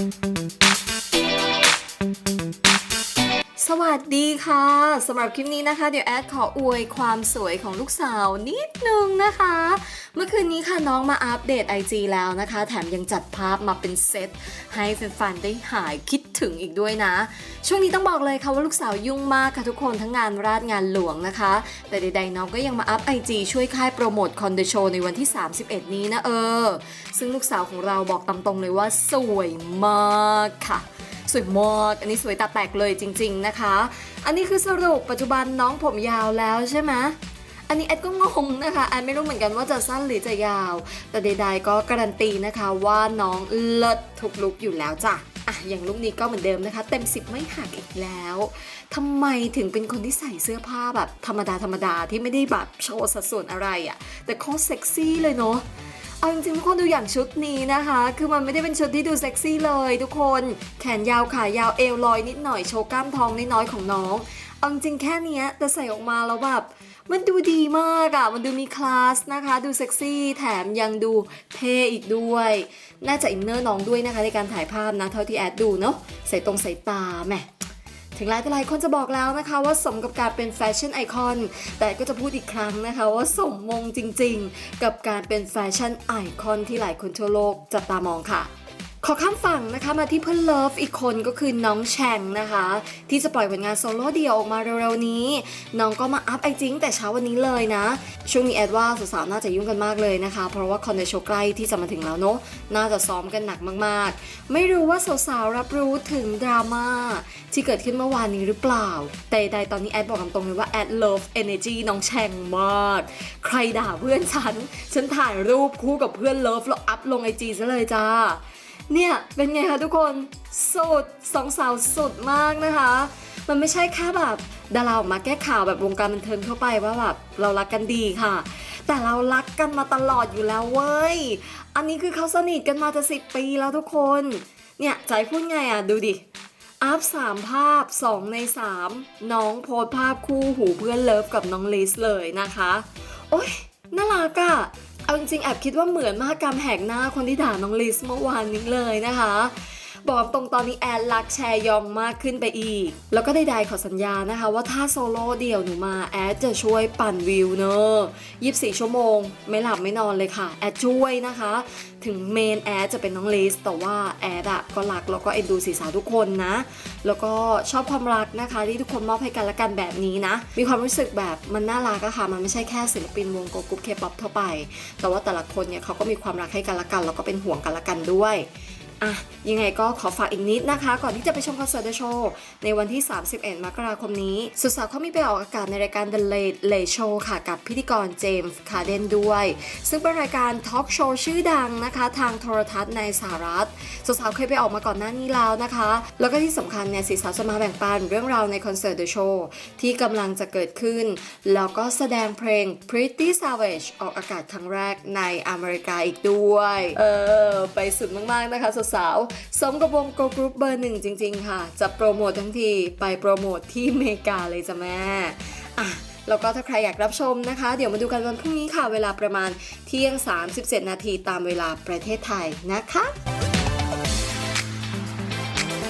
Thank you. สวัสดีค่ะสำหรับคลิปนี้นะคะ เดี๋ยวแอดขออวยความสวยของลูกสาวนิดนึงนะคะ เมื่อคืนนี้ค่ะน้องมาอัปเดต IG แล้วนะคะ แถมยังจัดภาพมาเป็นเซต ให้แฟนๆได้หายคิดถึงอีกด้วยนะ ช่วงนี้ต้องบอกเลยค่ะว่าลูกสาวยุ่งมากค่ะทุกคนทั้งงานราชงานหลวงนะคะ แต่ใดๆน้องก็ยังมาอัพ IG ช่วยค่ายโปรโมทคอนเดโชในวันที่ 31 นี้นะเออ ซึ่งลูกสาวของเราบอกตามตรงเลยว่าสวยมากค่ะ สวยมากอันนี้สวยตาแตกเลยจริง ๆนะคะ อันนี้คือสรุปปัจจุบันน้องผมยาวแล้วใช่ไหมอันนี้แอดก็งงนะคะแอดไม่รู้เหมือนกันว่าจะสั้นหรือจะยาว แต่ใดๆก็การันตีนะคะว่าน้องเลิศทุกลุกอยู่แล้วจ้ะอะอย่างลุกนี้ก็เหมือนเดิมนะคะ เต็ม10ไม่หักอีกแล้วทำไมถึงเป็นคนที่ใส่เสื้อผ้าแบบธรรมดาธรรมดาที่ไม่ได้แบบโชว์สัดส่วนอะไรอะ่ะแต่โคตรเซ็กซี่เลยเนาะ เอาจริงๆทุกคนดูอย่างชุดนี้นะคะ คือมันไม่ได้เป็นชุดที่ดูเซ็กซี่เลยทุกคน แขนยาวขายาวเอวลอยนิดหน่อยโชว์กล้ามท้องน้อยๆของน้องเอาจริงแค่นี้แต่ใส่ออกมาแล้วแบบมันดูดีมากอะ่ะ มันดูมีคลาสนะคะ ดูเซ็กซี่ แถมยังดูเท่อีกด้วย น่าจะอินเนอร์น้องด้วยนะคะในการถ่ายภาพนะ เท่าที่แอดดูเนาะใส่ตรงใส่ตาแหม ถึงหลายต่อหลายคนจะบอกแล้วนะคะว่าสมกับการเป็นแฟชั่นไอคอน แต่ก็จะพูดอีกครั้งนะคะว่าสมมงจริงๆ กับการเป็นแฟชั่นไอคอนที่หลายคนทั่วโลกจับตามองค่ะ ขอข้ามฝั่งนะคะมาที่เพื่อนเลิฟอีกคนก็คือน้องแชงนะคะ ที่จะปล่อยผลงานโซโล่เดี่ยวออกมาเร็วๆนี้ น้องก็มาอัพไอจิงแต่เช้าวันนี้เลยนะ ช่วงนี้แอดว่าสาวๆน่าจะยุ่งกันมากเลยนะคะ เพราะว่าคอนเดโชใกล้ที่จะมาถึงแล้วเนาะน่าจะซ้อมกันหนักมากๆ ไม่รู้ว่าสาวๆรับรู้ถึงดราม่าที่เกิดขึ้นเมื่อวานนี้หรือเปล่า แต่ใดตอนนี้แอดบอกตรงเลยว่าแอด love energy น้องแชงมากใครด่าเพื่อนฉันฉันถ่ายรูปคู่กับเพื่อนเลิฟแล้วอัพลงไอจีซะเลยจ้า เนี่ยเป็นไงคะทุกคนสุดสองสาวสุดมากนะคะ มันไม่ใช่แค่แบบดาราออกมาแก้ข่าวแบบวงการบันเทิงเข้าไปว่าแบบเรารักกันดีค่ะ แต่เรารักกันมาตลอดอยู่แล้วเว้ย อันนี้คือเขาสนิทกันมาจะสิบปีแล้วทุกคน เนี่ยใจพูดไงอะดูดิอัพสามภาพ 2 ใน 3 น้องโพสภาพคู่หูเพื่อนเลิฟกับน้องลิสเลยนะคะ โอ๊ยน่ารักอะ เอาจริงๆแอบคิดว่าเหมือนมหกรรมแหกหน้าคนที่ด่าน้องลิสเมื่อวานนี้เลยนะคะ บอกตรงตอนนี้แอนรักแชยองมากขึ้นไปอีก แล้วก็ใดๆขอสัญญานะคะว่าถ้าโซโล่เดี่ยวหนูมาแอดจะช่วยปั่นวิวเนอะ24ชั่วโมง ไม่หลับไม่นอนเลยค่ะ แอดช่วยนะคะ ถึงเมนแอดจะเป็นน้องลิสแต่ว่าแอดอะก็รักแล้วก็เอ็นดูสีสาวทุกคนนะ แล้วก็ชอบความรักนะคะที่ทุกคนมอบให้กันและกันแบบนี้นะ มีความรู้สึกแบบมันน่ารักอะค่ะ มันไม่ใช่แค่ศิลปินวงโกกุ๊ปเคป๊อปทั่วไป แต่ว่าแต่ละคนเนี่ยเขาก็มีความรักให้กันและกันแล้วก็เป็นห่วงกันและกันด้วย อะยังไงก็ขอฝากอีกนิดนะคะ ก่อนที่จะไปชมคอนเสิร์ต The Show ในวันที่ 31 มกราคมนี้ สุดสาวเขามีไปออกอากาศในรายการ The Late Late Show ค่ะ กับพิธีกรเจมส์คาเดนด้วย ซึ่งเป็นรายการทอล์กโชว์ชื่อดังนะคะ ทางโทรทัศน์ในสหรัฐ สุดสาวเคยไปออกมาก่อนหน้านี้แล้วนะคะ แล้วก็ที่สำคัญเนี่ยสีสาวจะมาแบ่งปันเรื่องราวในคอนเสิร์ต The Show ที่กำลังจะเกิดขึ้น แล้วก็แสดงเพลง Pretty Savage ออกอากาศครั้งแรกในอเมริกาอีกด้วย เออไปสุดมากๆนะคะสุดาวๆสมกับวงโกกรุ๊ปเบอร์หนึ่งจริง ๆ ค่ะ จะโปรโมททั้งทีไปโปรโมทที่เมกาเลยจ้ะแม่อะแล้วก็ถ้าใครอยากรับชมนะคะ เดี๋ยวมาดูกันวันพรุ่งนี้ค่ะ เวลาประมาณเที่ยง 37 นาทีตามเวลาประเทศไทยนะคะ